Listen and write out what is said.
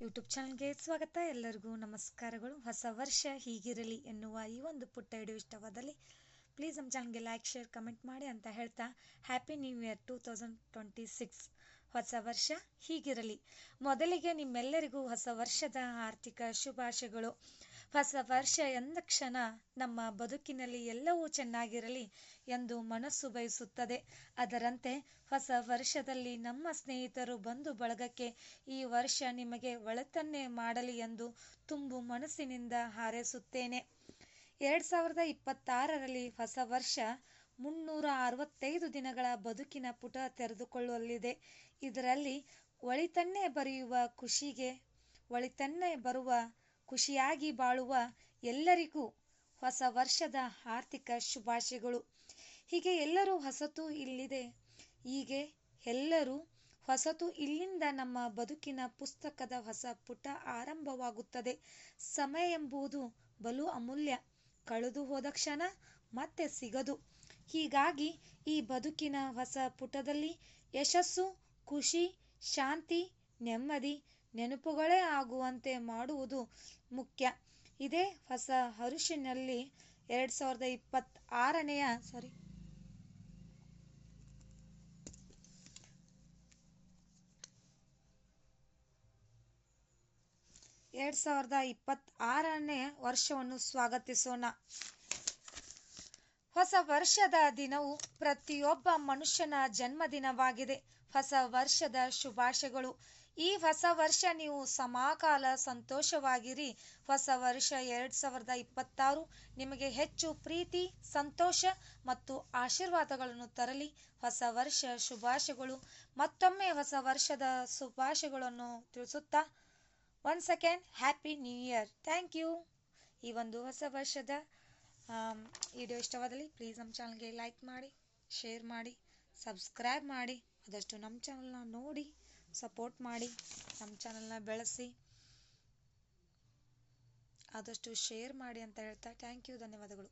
YouTube ಚಾನಲ್ಗೆ ಸ್ವಾಗತ. ಎಲ್ಲರಿಗೂ ನಮಸ್ಕಾರಗಳು. ಹೊಸ ವರ್ಷ ಹೀಗಿರಲಿ ಎನ್ನುವ ಈ ಒಂದು ಪುಟ್ಟ ವಿಡಿಯೋ ಇಷ್ಟವಾದಲ್ಲಿ ಪ್ಲೀಸ್ ನಮ್ಮ ಚಾನಲ್ಗೆ ಲೈಕ್ ಶೇರ್ ಕಮೆಂಟ್ ಮಾಡಿ ಅಂತ ಹೇಳ್ತಾ happy new year two thousand twenty six ಹೊಸ ವರ್ಷ ಹೀಗಿರಲಿ. ಮೊದಲಿಗೆ ನಿಮ್ಮೆಲ್ಲರಿಗೂ ಹೊಸ ವರ್ಷದ ಆರ್ಥಿಕ ಶುಭಾಶಯಗಳು. ಹೊಸ ವರ್ಷ ಎಂದ ಕ್ಷಣ ನಮ್ಮ ಬದುಕಿನಲ್ಲಿ ಎಲ್ಲವೂ ಚೆನ್ನಾಗಿರಲಿ ಎಂದು ಮನಸ್ಸು ಬಯಸುತ್ತದೆ. ಅದರಂತೆ ಹೊಸ ವರ್ಷದಲ್ಲಿ ನಮ್ಮ ಸ್ನೇಹಿತರು ಬಂಧು ಬಳಗಕ್ಕೆ ಈ ವರ್ಷ ನಿಮಗೆ ಒಳತನ್ನೇ ಮಾಡಲಿ ಎಂದು ತುಂಬು ಮನಸ್ಸಿನಿಂದ ಹಾರೈಸುತ್ತೇನೆ. ಎರಡು ಸಾವಿರದ ಇಪ್ಪತ್ತಾರರಲ್ಲಿ ಹೊಸ ವರ್ಷ ಮುನ್ನೂರ ಅರವತ್ತೈದು ದಿನಗಳ ಬದುಕಿನ ಪುಟ ತೆರೆದುಕೊಳ್ಳಲಿದೆ. ಇದರಲ್ಲಿ ಒಳಿತನ್ನೇ ಬರೆಯುವ ಖುಷಿಗೆ, ಒಳಿತನ್ನೇ ಬರುವ ಖುಷಿಯಾಗಿ ಬಾಳುವ ಎಲ್ಲರಿಗೂ ಹೊಸ ವರ್ಷದ ಆರ್ಥಿಕ ಶುಭಾಶಯಗಳು. ಹೀಗೆ ಎಲ್ಲರೂ ಹೊಸತು ಇಲ್ಲಿದೆ. ಹೀಗೆ ಎಲ್ಲರೂ ಹೊಸತು ಇಲ್ಲಿಂದ ನಮ್ಮ ಬದುಕಿನ ಪುಸ್ತಕದ ಹೊಸ ಪುಟ ಆರಂಭವಾಗುತ್ತದೆ. ಸಮಯ ಎಂಬುದು ಬಲು ಅಮೂಲ್ಯ. ಕಳೆದು ಹೋದ ಕ್ಷಣ ಮತ್ತೆ ಸಿಗದು. ಹೀಗಾಗಿ ಈ ಬದುಕಿನ ಹೊಸ ಪುಟದಲ್ಲಿ ಯಶಸ್ಸು, ಖುಷಿ, ಶಾಂತಿ, ನೆಮ್ಮದಿ, ನೆನಪುಗಳೇ ಆಗುವಂತೆ ಮಾಡುವುದು ಮುಖ್ಯ. ಇದೇ ಹೊಸ ಹರುಷಿನಲ್ಲಿ ಎರಡ್ ಸಾವಿರದ ಇಪ್ಪತ್ತಾರನೆಯ ಸಾರಿ. ಎರಡು ಸಾವಿರದ ಇಪ್ಪತ್ತಾರನೇ ವರ್ಷವನ್ನು ಸ್ವಾಗತಿಸೋಣ. ಹೊಸ ವರ್ಷದ ದಿನವು ಪ್ರತಿಯೊಬ್ಬ ಮನುಷ್ಯನ ಜನ್ಮದಿನವಾಗಿದೆ. ಹೊಸ ವರ್ಷದ ಶುಭಾಶಯಗಳು. ಈ ಹೊಸ ವರ್ಷ ನೀವು ಸಮಾಕಾಲ ಸಂತೋಷವಾಗಿರಿ. ಹೊಸ ವರ್ಷ ಎರಡ್ ಸಾವಿರದ ಇಪ್ಪತ್ತಾರು ನಿಮಗೆ ಹೆಚ್ಚು ಪ್ರೀತಿ, ಸಂತೋಷ ಮತ್ತು ಆಶೀರ್ವಾದಗಳನ್ನು ತರಲಿ. ಹೊಸ ವರ್ಷ ಶುಭಾಶಯಗಳು. ಮತ್ತೊಮ್ಮೆ ಹೊಸ ವರ್ಷದ ಶುಭಾಶಯಗಳನ್ನು ತಿಳಿಸುತ್ತಾ one second happy new year thank you ಈ ಒಂದು ಹೊಸ ವರ್ಷದ ವಿಡಿಯೋ ಇಷ್ಟವಾದಲ್ಲಿ ಪ್ಲೀಸ್ ನಮ್ಮ ಚಾನಲ್ಗೆ ಲೈಕ್ ಮಾಡಿ ಶೇರ್ ಮಾಡಿ ಸಬ್ಸ್ಕ್ರೈಬ್ ಮಾಡಿ, ಆದಷ್ಟು ನಮ್ಮ ಚಾನಲ್ನ ನೋಡಿ ಸಪೋರ್ಟ್ ಮಾಡಿ, ನಮ್ಮ ಚಾನಲ್ನ ಬೆಳೆಸಿ, ಆದಷ್ಟು ಶೇರ್ ಮಾಡಿ ಅಂತ ಹೇಳ್ತಾ ಥ್ಯಾಂಕ್ ಯು ಧನ್ಯವಾದಗಳು.